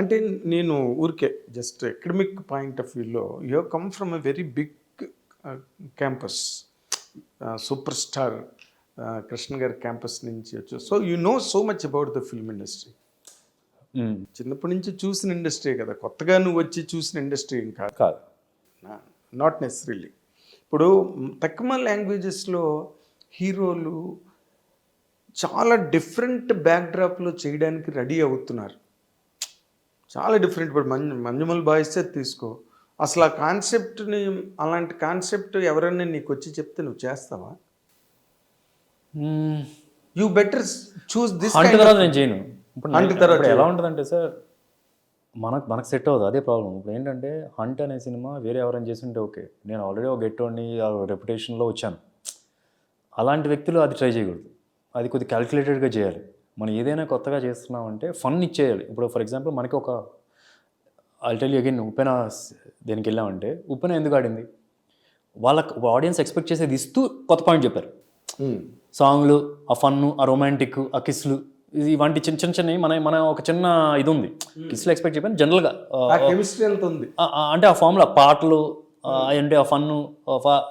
అంటే నేను ఊరికే జస్ట్ అకాడమిక్ పాయింట్ ఆఫ్ వ్యూలో you come from a very big campus super star Krishna గారి క్యాంపస్ నుంచి వచ్చి so you know so much about the film industry. చిన్నప్పటి నుంచి చూసిన ఇండస్ట్రీ కదా కొత్తగా నువ్వు వచ్చి చూసిన ఇండస్ట్రీ ఏం కాదు. కాదు. నాట్ నెసరీలీ ఇప్పుడు తక్కువ లాంగ్వేజెస్లో హీరోలు చాలా డిఫరెంట్ బ్యాక్డ్రాప్లో చేయడానికి రెడీ అవుతున్నారు. చాలా డిఫరెంట్ ఇప్పుడు మంజు మంజుమల్ బాయ్సే తీసుకో. అసలు ఆ కాన్సెప్ట్ని అలాంటి కాన్సెప్ట్ ఎవరైనా నీకు వచ్చి చెప్తే నువ్వు చేస్తావా. యూ బెటర్ చూస్ దిస్ తర్వాత నేను చేయను. ఇప్పుడు తర్వాత ఎలా ఉంటుందంటే సార్ మనకు మనకు సెట్ అవ్వదు. అదే ప్రాబ్లం. ఇప్పుడు ఏంటంటే హంట్ అనే సినిమా వేరే ఎవరైనా చేస్తుంటే ఓకే. నేను ఆల్రెడీ ఒక గెట్టోని రెప్యుటేషన్లో వచ్చాను. అలాంటి వ్యక్తులు అది ట్రై చేయకూడదు. అది కొద్ది క్యాల్కులేటెడ్గా చేయాలి. మనం ఏదైనా కొత్తగా చేస్తున్నామంటే ఫన్ ఇచ్చేయాలి. ఇప్పుడు ఫర్ ఎగ్జాంపుల్ మనకి ఒక అల్టెల్ అగైన్ ఉప్పెన దేనికి వెళ్ళామంటే ఉప్పెన ఎందుకు ఆడింది? వాళ్ళకి ఆడియన్స్ ఎక్స్పెక్ట్ చేసేది ఇస్తూ కొత్త పాయింట్ చెప్పారు. సాంగ్లు ఆ ఫన్ను ఆ రొమాంటిక్ ఆ కిస్లు ఇది ఇవంటి చిన్న చిన్న చిన్నవి మన మన ఒక చిన్న ఇది ఉంది కిస్లు ఎక్స్పెక్ట్ చెప్పాను జనరల్గా ఆ కెమిస్ట్రీ ఎంత ఉంది. అంటే ఆ ఫామ్లో పాటలు ఆ, అంటే ఆ ఫన్ను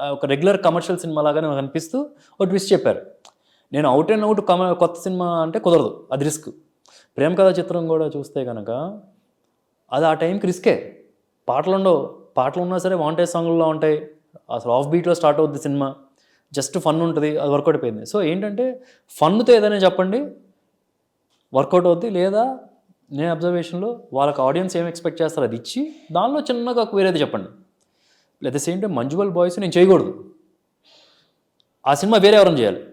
ఒక రెగ్యులర్ కమర్షియల్ సినిమా లాగానే అనిపిస్తూ ఒక ట్విస్ట్ చెప్పారు. నేను అవుట్ అండ్ అవుట్ కమ కొత్త సినిమా అంటే కుదరదు. అది రిస్క్ ప్రేమ కథా చిత్రం కూడా చూస్తే కనుక అది ఆ టైంకి రిస్కే పాటలు ఉండవు. పాటలు ఉన్నా సరే వాంటేజ్ సాంగ్లో ఉంటాయి. అసలు ఆఫ్ బీట్లో స్టార్ట్ అవుద్ది సినిమా. జస్ట్ ఫన్ ఉంటుంది. అది వర్కౌట్ అయిపోయింది. సో ఏంటంటే ఫన్తో ఏదైనా చెప్పండి వర్కౌట్ అవుద్ది. లేదా నేను అబ్జర్వేషన్లో వాళ్ళకి ఆడియన్స్ ఏం ఎక్స్పెక్ట్ చేస్తారో అది ఇచ్చి దానిలో చిన్నగా ఒక వేరేది చెప్పండి. లేదా సేమ్ టైం మంజువల్ బాయ్స్ నేను చేయకూడదు. ఆ సినిమా వేరే ఎవరైనా చేయాలి.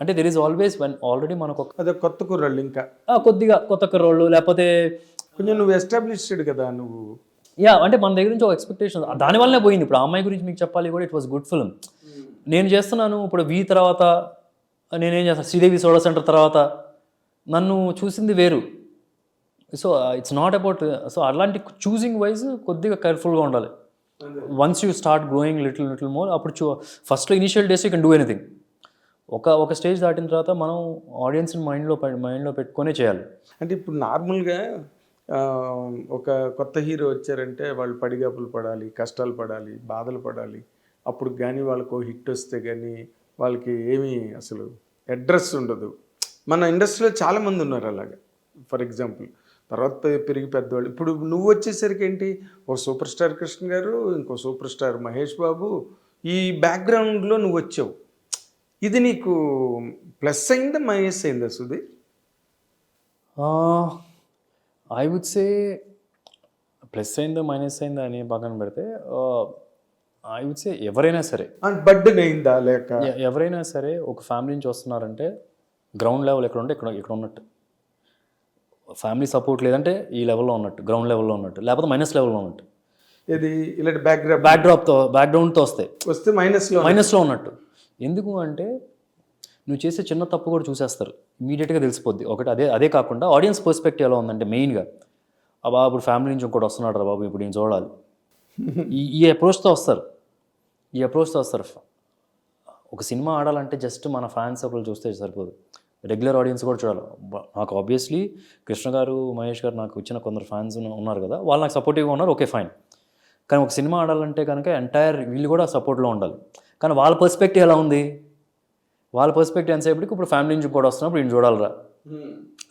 అంటే there is always one already మనకు అదే కొత్త కుర్రాళ్ళు ఇంకా. కొద్దిగా కొత్త కుర్రోళ్ళు లేకపోతే కొంచెం నువ్వు ఎస్టాబ్లిష్డ్ కదా నువ్వు. యా అంటే మన దగ్గర నుంచి ఒక ఎక్స్పెక్టేషన్ దానివల్లనే పోయింది. ఇప్పుడు ఆ అమ్మాయి గురించి మీకు చెప్పాలి కూడా ఇట్ వాస్ గుడ్ ఫిల్మ్ నేను చేస్తున్నాను ఇప్పుడు వి తర్వాత నేనేం చేస్తాను శ్రీదేవి సోడా సెంటర్ తర్వాత నన్ను చూసింది వేరు. So it's not about so అలాంటి చూసింగ్ వైజ్ కొద్దిగా కేర్ఫుల్గా ఉండాలి. Once you start growing little little more అప్పుడు చూ ఫస్ట్లో initial days you can do anything ఒక ఒక స్టేజ్ దాటిన తర్వాత మనం ఆడియన్స్ని మైండ్లో మైండ్లో పెట్టుకొనే చేయాలి. అంటే ఇప్పుడు నార్మల్గా ఒక కొత్త హీరో వచ్చారంటే వాళ్ళు పడిగాపులు పడాలి కష్టాలు పడాలి బాధలు పడాలి. అప్పుడు కానీ వాళ్ళకు హిట్ వస్తే కానీ వాళ్ళకి ఏమీ అసలు అడ్రస్ ఉండదు. మన ఇండస్ట్రీలో చాలామంది ఉన్నారు అలాగా. ఫర్ ఎగ్జాంపుల్ తర్వాత పెరిగి పెద్దవాళ్ళు. ఇప్పుడు నువ్వు వచ్చేసరికి ఏంటి? ఒక సూపర్ స్టార్ కృష్ణ గారు ఇంకో సూపర్ స్టార్ మహేష్ బాబు ఈ బ్యాక్గ్రౌండ్లో నువ్వు వచ్చావు. ఇది నీకు ప్లస్ అయిందా మైనస్ అయిందా Sudhi? I would say plus అయిందో మైనస్ అయిందో అని పక్కన పెడితే ఐ వుడ్ సే ఎవరైనా సరే. బర్డెన్ అయిందా లేక? ఎవరైనా సరే ఒక ఫ్యామిలీ నుంచి వస్తున్నారంటే గ్రౌండ్ లెవెల్ ఎక్కడ ఉంటే ఇక్కడ ఇక్కడ ఉన్నట్టు. ఫ్యామిలీ సపోర్ట్ లేదంటే ఈ లెవెల్లో ఉన్నట్టు గ్రౌండ్ లెవెల్లో ఉన్నట్టు లేకపోతే మైనస్ లెవెల్లో ఉన్నట్టు. ఇది ఇలాంటి బ్యాక్గ్రౌండ్ బ్యాక్డ్రాప్తో బ్యాక్గ్రౌండ్తో వస్తాయి. వస్తే మైనస్లో మైనస్లో ఉన్నట్టు. ఎందుకు అంటే నువ్వు చేసే చిన్న తప్పు కూడా చూసేస్తారు. ఇమీడియట్గా తెలిసిపోద్ది. ఒకటి అదే అదే కాకుండా ఆడియన్స్ పర్స్పెక్టివ్ ఎలా ఉందంటే మెయిన్గా ఆ బాబు ఇప్పుడు ఫ్యామిలీ నుంచి ఇంకోటి వస్తున్నాడు రా బాబు ఇప్పుడు నేను చూడాలి. ఈ ఈ అప్రోచ్తో వస్తారు. ఈ అప్రోచ్తో వస్తారు. ఒక సినిమా ఆడాలంటే జస్ట్ మన ఫ్యాన్స్ ఒకరు చూస్తే సరిపోదు. రెగ్యులర్ ఆడియన్స్ కూడా చూడాలి. నాకు ఆబ్వియస్లీ కృష్ణ గారు మహేష్ గారు నాకు ఇచ్చిన కొందరు ఫ్యాన్స్ ఉన్నారు కదా వాళ్ళు నాకు సపోర్టివ్గా ఉన్నారు ఓకే ఫైన్ కానీ ఒక సినిమా ఆడాలంటే కనుక ఎంటైర్ వీళ్ళు కూడా సపోర్ట్లో ఉండాలి. కానీ వాళ్ళ పర్స్పెక్టివ్ ఎలా ఉంది? వాళ్ళ పర్స్పెక్టివ్ ఎంతసేపటికి ఇప్పుడు ఫ్యామిలీ నుంచి కూడా వస్తున్నప్పుడు ఈయన చూడాలిరా.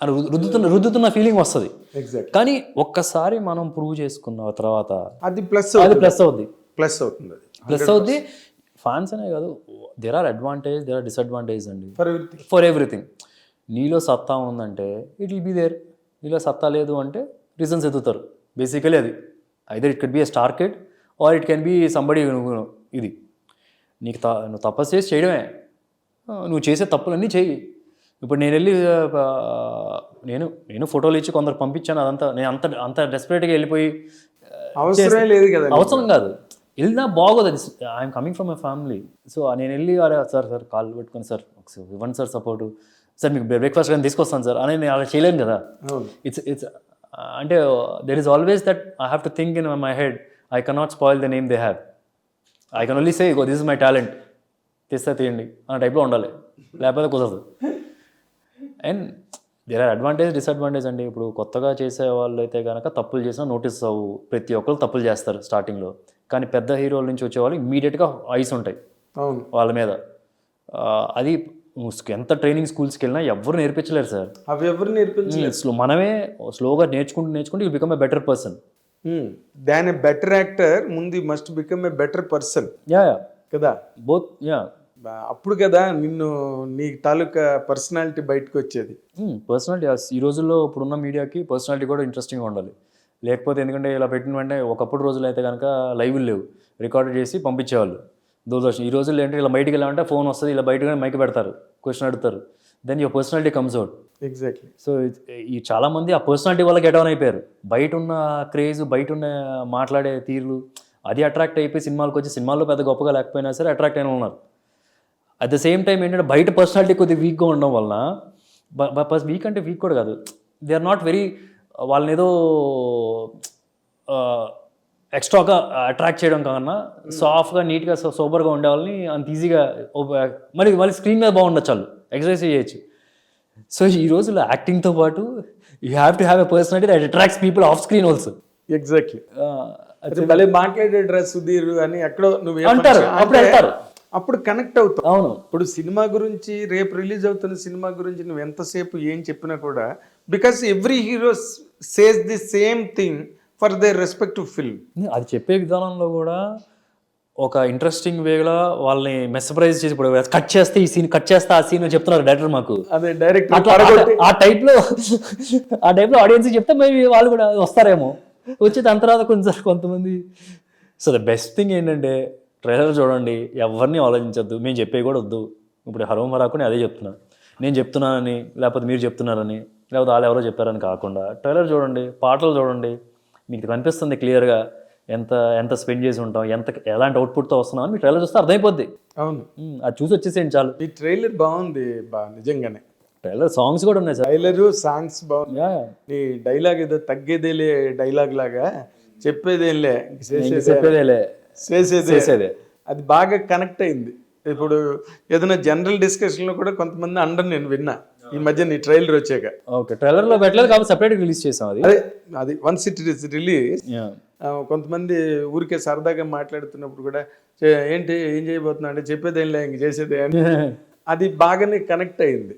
అని రు- రుద్దుతున్న రుద్దుతున్న ఫీలింగ్ వస్తుంది. ఎగ్జాక్ట్ కానీ ఒక్కసారి మనం ప్రూవ్ చేసుకున్న తర్వాత అది ప్లస్ అది ప్లస్ అవుద్ది. ప్లస్ అవుతుంది అది. ప్లస్ అవుద్ది. ఫ్యాన్స్ అనే కాదు there are advantage there are disadvantage అండి. ఫర్ ఎవ్రీథింగ్ ఫర్ ఎవ్రీథింగ్ నీలో సత్తా ఉందంటే ఇట్ విల్ బీ దేర్ నీలో సత్తా లేదు అంటే రీజన్స్ ఎత్తుతారు బేసికలీ అది. Either it can be a star kid or it can be somebody ఇది. నీకు త నువ్వు తపస్సు చేసి చేయడమే. నువ్వు చేసే తప్పులన్నీ చెయ్యి. ఇప్పుడు నేను వెళ్ళి నేను నేను ఫోటోలు ఇచ్చి కొందరు పంపించాను అదంతా నేను అంత అంత డెస్పరేట్గా వెళ్ళిపోయి ఆ, అవసరమే లేదు కదా అవసరం కాదు. వెళ్ళినా బాగోదు అది I'm coming from my family so నేను వెళ్ళి సార్ సార్ కాల్ పెట్టుకొని సార్ ఇవ్వండి సార్ సపోర్టు సార్ మీకు బ్రేక్ఫాస్ట్ కానీ తీసుకొస్తాను సార్. అని నేను అలా చేయలేను కదా. ఇట్స్ ఇట్స్ అంటే there is always that I have to think in my head I cannot spoil the name they have I can only say go this is my talent తీస్తే తీయండి అన్న టైప్లో ఉండాలి. లేకపోతే కుదరదు. And there are advantage disadvantage అండి. ఇప్పుడు కొత్తగా చేసే వాళ్ళు అయితే కనుక తప్పులు చేసినా నోటీస్ అవ్వు. ప్రతి ఒక్కరు తప్పులు చేస్తారు స్టార్టింగ్లో కానీ పెద్ద హీరోల నుంచి వచ్చే వాళ్ళు ఇమ్మీడియట్గా ఐస్ ఉంటాయి. వాళ్ళ మీద. ఆ, అది ఎంత ట్రైనింగ్ స్కూల్స్కి వెళ్ళినా ఎవరు నేర్పించలేరు సార్. అవి ఎవరు నేర్పించలేదు స్లో మనమే స్లోగా నేర్చుకుంటూ నేర్చుకుంటూ you become a better person than a better actor ముందు must become a better person yeah yeah కదా? బోత్ యా అప్పుడు కదా నిన్ను నీ తాలూకా పర్సనాలిటీ బయటకు వచ్చేది. పర్సనాలిటీ ఈ రోజుల్లో ఇప్పుడున్న మీడియాకి పర్సనాలిటీ కూడా ఇంట్రెస్టింగ్గా ఉండాలి. లేకపోతే ఎందుకంటే ఇలా పెట్టిన వెంటనే ఒకప్పుడు రోజులు అయితే కనుక లైవ్ లేవు. రికార్డ్ చేసి పంపించేవాళ్ళు. దూరదర్శన్. ఈ రోజుల్లో ఏంటంటే ఇలా బయటికి వెళ్ళామంటే ఫోన్ వస్తుంది ఇలా బయటకు మైక్ పెడతారు క్వశ్చన్ అడుగుతారు. Then your personality comes out exactly so ఈ చాలా మంది ఆ పర్సనాలిటీ వల్ల గెట్ ఆన్ అయిపోయారు. బయట ఉన్న క్రేజ్ బయట ఉన్న మాట్లాడే తీరులు అది అట్రాక్ట్ అయిపోయి సినిమాలకు వచ్చి సినిమాల్లో పెద్ద గొప్పగా లేకపోయినా సరే అట్రాక్ట్ అయిన ఉన్నారు. అట్ ద సేమ్ టైం ఏంటంటే బయట పర్సనాలిటీ కొద్దిగా వీక్గా ఉండడం వలన వీక్ అంటే వీక్ కూడా కాదు. దే ఆర్ నాట్ వెరీ వాళ్ళని ఏదో ఎక్స్ట్రాగా అట్రాక్ట్ చేయడం కన్నా సాఫ్ట్గా నీట్గా సూపర్గా ఉండే వాళ్ళని అంత ఈజీగా మళ్ళీ మళ్ళీ స్క్రీన్ మీద బాగుండొచ్చు వాళ్ళు. ఎక్సర్సైజ్ చేయొచ్చు. సో ఈ రోజుల్లో యాక్టింగ్తో పాటు you have to have a personality that attracts people off screen also exactly భలే మాట్లాడాడు సుధీర్ అని ఎక్కడో నువ్వు అంటారు, అప్పుడు అంటే అంటారు. అప్పుడు కనెక్ట్ అవుతావు. అవును. ఇప్పుడు సినిమా గురించి రేపు రిలీజ్ అవుతున్న సినిమా గురించి నువ్వు ఎంతసేపు ఏం చెప్పినా కూడా because every hero says the same thing for their respective film. అది చెప్పే విధానంలో కూడా ఒక ఇంట్రెస్టింగ్ వేగా వాళ్ళని మెస్పరైజ్ చేసి ఇప్పుడు కట్ చేస్తే ఈ సీన్ కట్ చేస్తే ఆ సీన్ చెప్తున్నారు డైరెక్టర్ మాకు. అదే డైరెక్ట్ ఆ టైప్లో ఆ టైప్లో ఆడియన్స్ చెప్తే మేబీ వాళ్ళు కూడా వస్తారేమో. వచ్చి దాని తర్వాత కొంచెం కొంతమంది సో ద బెస్ట్ థింగ్ ఏంటంటే ట్రైలర్ చూడండి ఎవరిని ఆలోచించొద్దు. మేము చెప్పే కూడా వద్దు. ఇప్పుడు హరోం హరాకు నేను అదే చెప్తున్నా. నేను చెప్తున్నానని లేకపోతే మీరు చెప్తున్నారని లేకపోతే వాళ్ళు ఎవరో చెప్పారని కాకుండా. ట్రైలర్ చూడండి పాటలు చూడండి మీకు కనిపిస్తుంది క్లియర్గా ఎంత ఎంత స్పెండ్ చేసి ఉంటాం ఎంత ఎలాంటి అవుట్పుట్తో వస్తున్నాం అని మీ ట్రైలర్ చూస్తే అర్థమైపోద్ది. అవును. అది చూసి వచ్చేసేయండి చాలు. ఈ ట్రైలర్ బాగుంది బా నిజంగానే. ట్రైలర్ సాంగ్స్ కూడా ఉన్నాయి సార్. ట్రైలర్ సాంగ్స్ బాగుంది నీ డైలాగ్ ఏదో తగ్గేదేలే డైలాగ్ లాగా చెప్పేదేలే చెప్పేదేలే. చేసేదే. అది బాగా కనెక్ట్ అయింది. ఇప్పుడు ఏదైనా జనరల్ డిస్కషన్లో కూడా కొంతమంది అండర్ నేను విన్నా. ఈ మధ్య నీ ట్రైలర్ వచ్చాక. ఓకే ట్రైలర్లో పెట్టలేదు కాబట్టి సపరేట్ రిలీజ్ చేసాం అది. అదే అది వన్స్ ఇట్ ఇస్ రిలీజ్. కొంతమంది ఊరికే సరదాగా మాట్లాడుతున్నప్పుడు కూడా "చే- ఏంటి ఏం చేయబోతున్నా అంటే చెప్పేదేం లే ఇంక చేసేదే అని. అది బాగానే కనెక్ట్ అయింది.